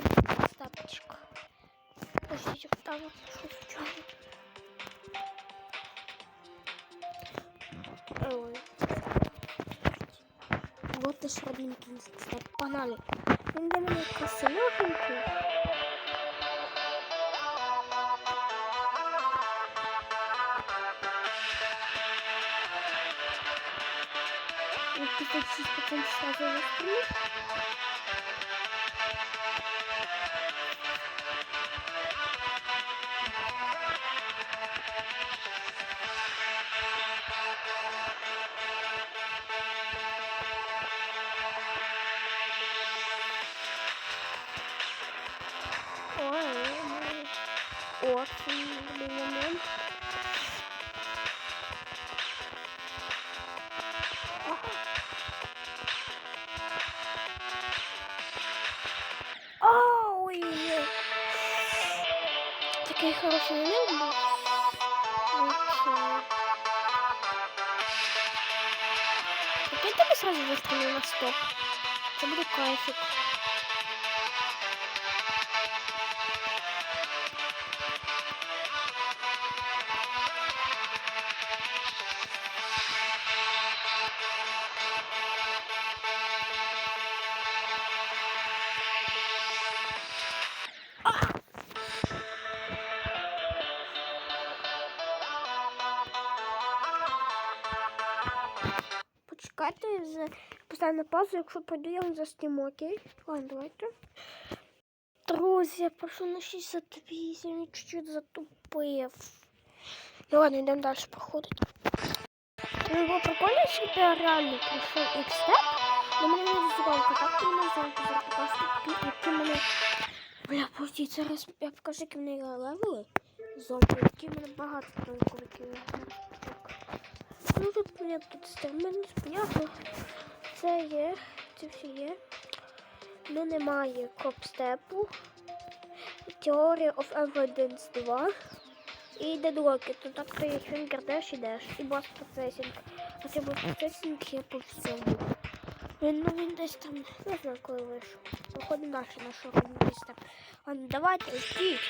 проходить стапочка. Подождите, там что случайно. Ой. Вот наш родненький, кстати. Він для мене красивенький. Вот 56% сразу выстрелил. Очень момент. Ой, такий хороший момент був. Вообще. Опять тебе сразу выстрелил на стоп. Це буде кайфик. Почекайте, з- поставлю на паузу, якщо пройду, я вам засніму, окей? Ладно, давайте. Друзі, я прошу на 68, я чуть-чуть затупив. Ну ладно, йдемо далі проходити. Ну, було прикольно, якщо я реально пройшов X-Step, но мене не визивали контакти, мене зонки запитати, які мене... Бля, пусті, зараз я покажу, які в мене левели. Зомби, які в мене багато пранковиків. Ну тут понятно, тут стермін, понятно. Це є, це все є. Ну немає копстепу. Theory of Evidence 2. І дедлоки. То так то якщо деш і деш. І бас процесінг. А це бас процесінг є по всьому. Він, ну він десь там, не знаю, коли вийшов. Походу наше на що робимо десь там. Ладно, давайте, йдіть.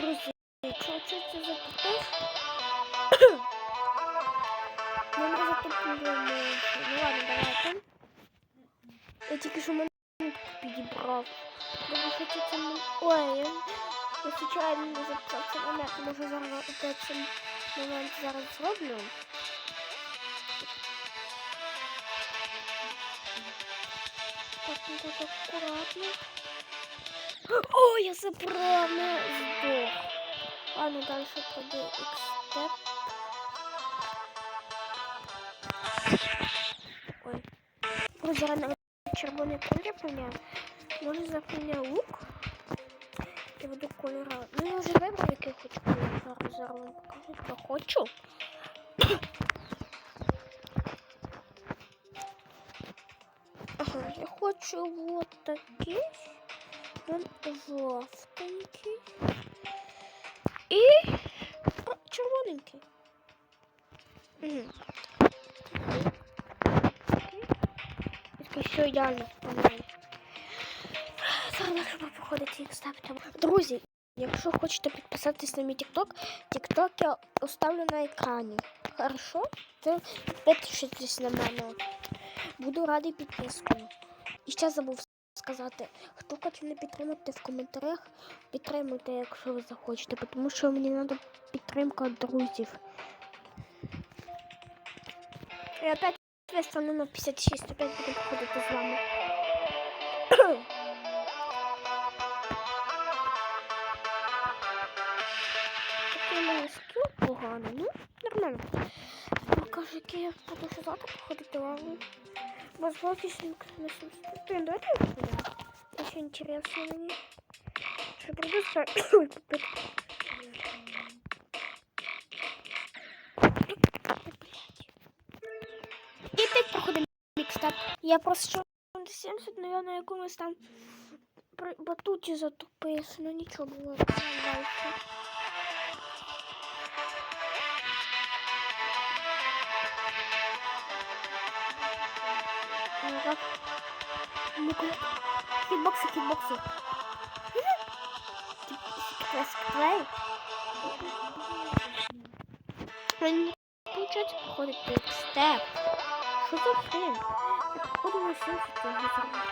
Друзі, якщо це за запитав, Що це це... Ой, я, я случайно не записав цей момент. Може зараз опять момент зараз зроблю. Так, ну так акуратно. О, я забрав, не здох. Ладно, дальше пойду X-степ. Ой. Ой, зараз червоний колір поміняю. Може запиняю лук. І буду кольора. Ну я вже вибрав, який хочу кольор. Зараз покажу, що хочу. Ага, я хочу вот такий. Він жовтенький. І о, червоненький. Угу. Такий все ідеально Зараз треба походити їх ставити. Друзі, якщо хочете підписатись на мій TikTok, TikTok я оставлю на екрані. Хорошо? Це підпишитесь на мене. Буду радий підпискою. І ще забув сказати, хто хоче мене підтримати в коментарях, підтримуйте, якщо ви захочете, тому що мені треба підтримка друзів. І опять виставлю на 56, опять буду походити з вами. Мене скіл поганий, ну, нормально. Покажу, який я буду ще завтра походити лаву. Возможность на 700. Блин, давайте я сюда. Очень интересно мне. Что придется Ой, купить. І опять проходимо мікстап. Я просто що 70, но я на якомусь там батуті затупився, ну нічого було. Дальше. Ну, так. Ну-ка. Хітбокси, хітбокси. Плей. Мені получається проходити степ. Що за хрень? Я походу на 70 того зробив.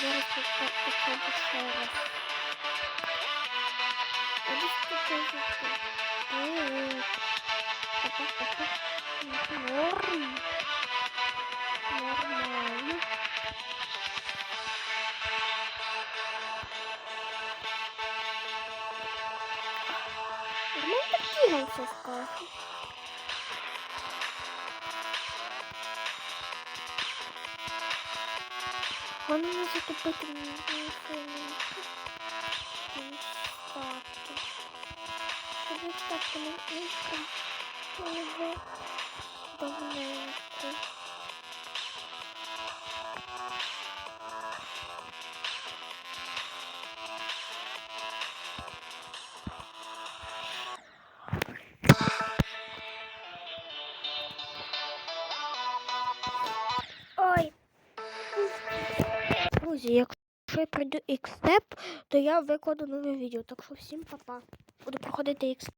Зараз я так походу ще раз. А десь тут теж тут. Ой. Нормально так бігався, скажу. Вони не затопити не сильненько. Ставки. Щоб ставки не слишком дуже давненько. Друзі, якщо я пройду X-Step, то я викладу нове відео. Так що всім па-па. Буду проходити X.